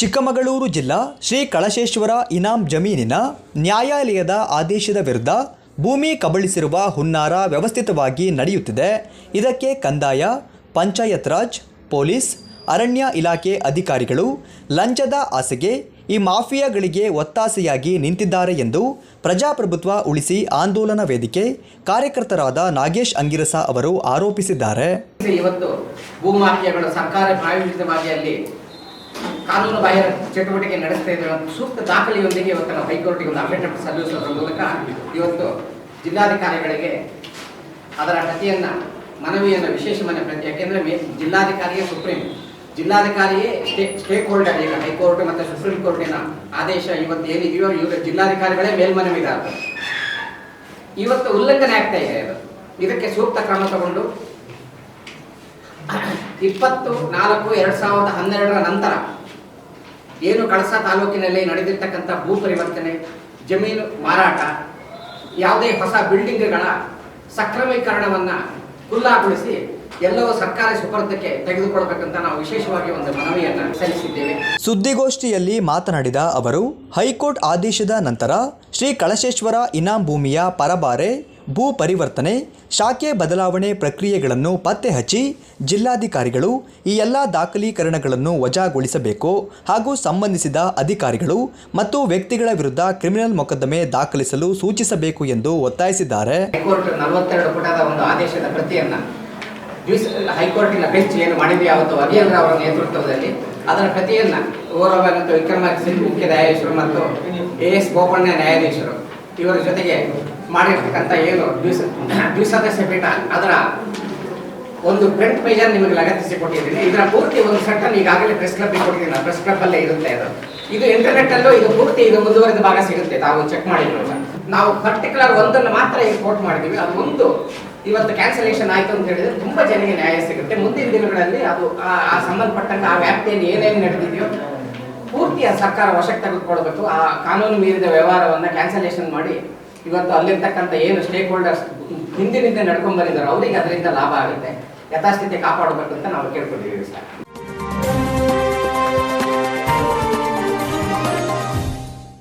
ಚಿಕ್ಕಮಗಳೂರು ಜಿಲ್ಲಾ ಶ್ರೀ ಕಳಶೇಶ್ವರ ಇನಾಂ ಜಮೀನಿನ ನ್ಯಾಯಾಲಯದ ಆದೇಶದ ವಿರುದ್ಧ ಭೂಮಿ ಕಬಳಿಸಿರುವ ಹುನ್ನಾರ ವ್ಯವಸ್ಥಿತವಾಗಿ ನಡೆಯುತ್ತಿದೆ. ಇದಕ್ಕೆ ಕಂದಾಯ, ಪಂಚಾಯತ್ ರಾಜ್, ಪೊಲೀಸ್, ಅರಣ್ಯ ಇಲಾಖೆ ಅಧಿಕಾರಿಗಳು ಲಂಚದ ಆಸೆಗೆ ಈ ಮಾಫಿಯಾಗಳಿಗೆ ಒತ್ತಾಸೆಯಾಗಿ ನಿಂತಿದ್ದಾರೆ ಎಂದು ಪ್ರಜಾಪ್ರಭುತ್ವ ಉಳಿಸಿ ಆಂದೋಲನ ವೇದಿಕೆ ಕಾರ್ಯಕರ್ತರಾದ ನಾಗೇಶ್ ಅಂಗಿರಸ ಅವರು ಆರೋಪಿಸಿದ್ದಾರೆ. ಇವತ್ತು ಭೂಮಾಫಿಯಾಗಳು ಸರ್ಕಾರ ಪ್ರಾಯೋಜಿತವಾಗಿ ಅಲ್ಲಿ ಕಾನೂನು ಬಾಹಿರ ಚಟುವಟಿಕೆ ನಡೆಸ್ತಾ ಇದ್ದಾರೆ ಸೂಕ್ತ ದಾಖಲೆಯೊಂದಿಗೆ ಇವತ್ತು ನಾವು ಹೈಕೋರ್ಟ್ಗೆ ಒಂದು ಅಫಿಡವಿಟ್ ಸಲ್ಲಿಸೋದ್ರ ಮೂಲಕ ಇವತ್ತು ಜಿಲ್ಲಾಧಿಕಾರಿಗಳಿಗೆ ಅದರ ಪ್ರತಿಯನ್ನ ಮನವಿಯನ್ನು ವಿಶೇಷ ಮನೆ ಪ್ರತಿ, ಯಾಕೆಂದ್ರೆ ಮೇ- ಜಿಲ್ಲಾಧಿಕಾರಿಯೇ ಸುಪ್ರೀಂ. ಜಿಲ್ಲಾಧಿಕಾರಿಯೇ ಸ್ಟೇ- ಸ್ಟೇಕ್ ಹೋಲ್ಡರ್ ಈಗ ಹೈಕೋರ್ಟ್ ಮತ್ತು ಸುಪ್ರೀಂ ಕೋರ್ಟಿನ ಆದೇಶ ಇವತ್ತು ಏನಿದೆಯೋ ಇವರು ಜಿಲ್ಲಾಧಿಕಾರಿಗಳೇ ಮೇಲ್ಮನವಿದಾರರು ಇವತ್ತು ಉಲ್ಲಂಘನೆ ಆಗ್ತಾ ಇದೆ ಅದು. ಇದಕ್ಕೆ ಸೂಕ್ತ ಕ್ರಮ ತಗೊಂಡು ಇಪ್ಪತ್ತು ನಾಲ್ಕು ಎರಡು ಸಾವಿರದ ಹನ್ನೆರಡರ ನಂತರ ಏನು ಕಳಸ ತಾಲೂಕಿನಲ್ಲಿ ನಡೆದಿರ್ತಕ್ಕಂಥ ಭೂ ಪರಿವರ್ತನೆ, ಜಮೀನು ಮಾರಾಟ, ಯಾವುದೇ ಹೊಸ ಬಿಲ್ಡಿಂಗ್ಗಳ ಸಕ್ರಮೀಕರಣವನ್ನು ಖುಲ್ಲಾಗೊಳಿಸಿ ಎಲ್ಲವೂ ಸರ್ಕಾರಿ ಸುಪರ್ದಕ್ಕೆ ತೆಗೆದುಕೊಳ್ಬೇಕಂತ ನಾವು ವಿಶೇಷವಾಗಿ ಒಂದು ಮನವಿಯನ್ನು ಸಲ್ಲಿಸಿದ್ದೇವೆ. ಸುದ್ದಿಗೋಷ್ಠಿಯಲ್ಲಿ ಮಾತನಾಡಿದ ಅವರು, ಹೈಕೋರ್ಟ್ ಆದೇಶದ ನಂತರ ಶ್ರೀ ಕಳಶೇಶ್ವರ ಇನಾಂ ಭೂಮಿಯ ಪರಬಾರೆ ಭೂ ಪರಿವರ್ತನೆ ಶಾಖೆ ಬದಲಾವಣೆ ಪ್ರಕ್ರಿಯೆಗಳನ್ನು ಪತ್ತೆ ಹಚ್ಚಿ ಜಿಲ್ಲಾಧಿಕಾರಿಗಳು ಈ ಎಲ್ಲ ದಾಖಲೀಕರಣಗಳನ್ನು ವಜಾಗೊಳಿಸಬೇಕು ಹಾಗೂ ಸಂಬಂಧಿಸಿದ ಅಧಿಕಾರಿಗಳು ಮತ್ತು ವ್ಯಕ್ತಿಗಳ ವಿರುದ್ಧ ಕ್ರಿಮಿನಲ್ ಮೊಕದ್ದಮೆ ದಾಖಲಿಸಲು ಸೂಚಿಸಬೇಕು ಎಂದು ಒತ್ತಾಯಿಸಿದ್ದಾರೆ. ಹೈಕೋರ್ಟ್ ನಲವತ್ತೆರಡು ಪುಟದ ಒಂದು ಆದೇಶದ ಹೈಕೋರ್ಟಿನ ಬೆಂಚ್ ಏನು ಮಾಡಿದೆಯೋ ಅವತ್ತು ಅಭಿಯಂದ್ರ ಅವರ ನೇತೃತ್ವದಲ್ಲಿ, ಅದರ ಪ್ರತಿಯನ್ನ ಓರವ ಮತ್ತು ವಿಕ್ರಮ ಸಿಂಗ್, ಮುಖ್ಯ ನ್ಯಾಯಾಧೀಶರು ಮತ್ತು ಎ ಎಸ್ ಬೋಪಣ್ಣ ನ್ಯಾಯಾಧೀಶರು ಇವರ ಜೊತೆಗೆ ಮಾಡಿರ್ತಕ್ಕಂಥ ಏನು ದ್ವಿಸ ದ್ವಿಸದಸ್ಯ ಪೀಠ ಅದರ ಒಂದು ಪ್ರಿಂಟ್ ಪೇಜನ್ನು ನಿಮಗೆ ಲಗತ್ತಿಸಿ ಕೊಟ್ಟಿದ್ದೀನಿ ಇದರ ಪೂರ್ತಿ ಒಂದು ಸೆಟ್ಟನ್ನು ಈಗಾಗಲೇ ಪ್ರೆಸ್ ಕ್ಲಬ್ ಕೊಟ್ಟಿದ್ದೀನಿ. ಪ್ರೆಸ್ ಕ್ಲಬ್ ಅಲ್ಲೇ ಇರುತ್ತೆ ಅದು. ಇದು ಇಂಟರ್ನೆಟ್ ಅಲ್ಲೂ ಇದು ಪೂರ್ತಿ ಇದು ಮುಂದುವರೆದ ಭಾಗ ಸಿಗುತ್ತೆ. ತಾವು ಚೆಕ್ ಮಾಡಿದ್ರು ನಾವು ಪರ್ಟಿಕ್ಯುಲರ್ ಒಂದನ್ನು ಮಾತ್ರ ಈಗ ಕೋಟ್ ಮಾಡಿದ್ದೀವಿ. ಅದು ಒಂದು ಇವತ್ತು ಕ್ಯಾನ್ಸಲೇಷನ್ ಆಯಿತು ಅಂತ ಹೇಳಿದ್ರೆ ತುಂಬಾ ಜನಕ್ಕೆ ನ್ಯಾಯ ಸಿಗುತ್ತೆ. ಮುಂದಿನ ದಿನಗಳಲ್ಲಿ ಅದು ಆ- ಸಂಬಂಧಪಟ್ಟಂತ ಆ ವ್ಯಾಪ್ತಿಯಲ್ಲಿ ಏನೇನು ನಡೆದಿದೆಯೋ ಪೂರ್ತಿ ಆ ಸರ್ಕಾರ ವಶಕ್ಕೆ ತೆಗೆದುಕೊಳ್ಬೇಕು. ಆ ಕಾನೂನು ಮೀರಿದ ವ್ಯವಹಾರವನ್ನು ಕ್ಯಾನ್ಸಲೇಷನ್ ಮಾಡಿ ಇವತ್ತು ಅಲ್ಲಿರ್ತಕ್ಕಂಥ ಏನು ಸ್ಟೇಕ್ ಹೋಲ್ಡರ್ಸ್ ಹಿಂದಿನಿಂದ ನಡ್ಕೊಂಡ್ ಬಂದಿದ್ದಾರೆ, ಅವರಿಗೆ ಅದರಿಂದ ಲಾಭ ಆಗುತ್ತೆ. ಯಥಾಸ್ಥಿತಿ ಕಾಪಾಡಬೇಕು ಅಂತ ನಾವು ಕೇಳ್ಕೊಂಡಿದ್ದೀವಿ ಸರ್.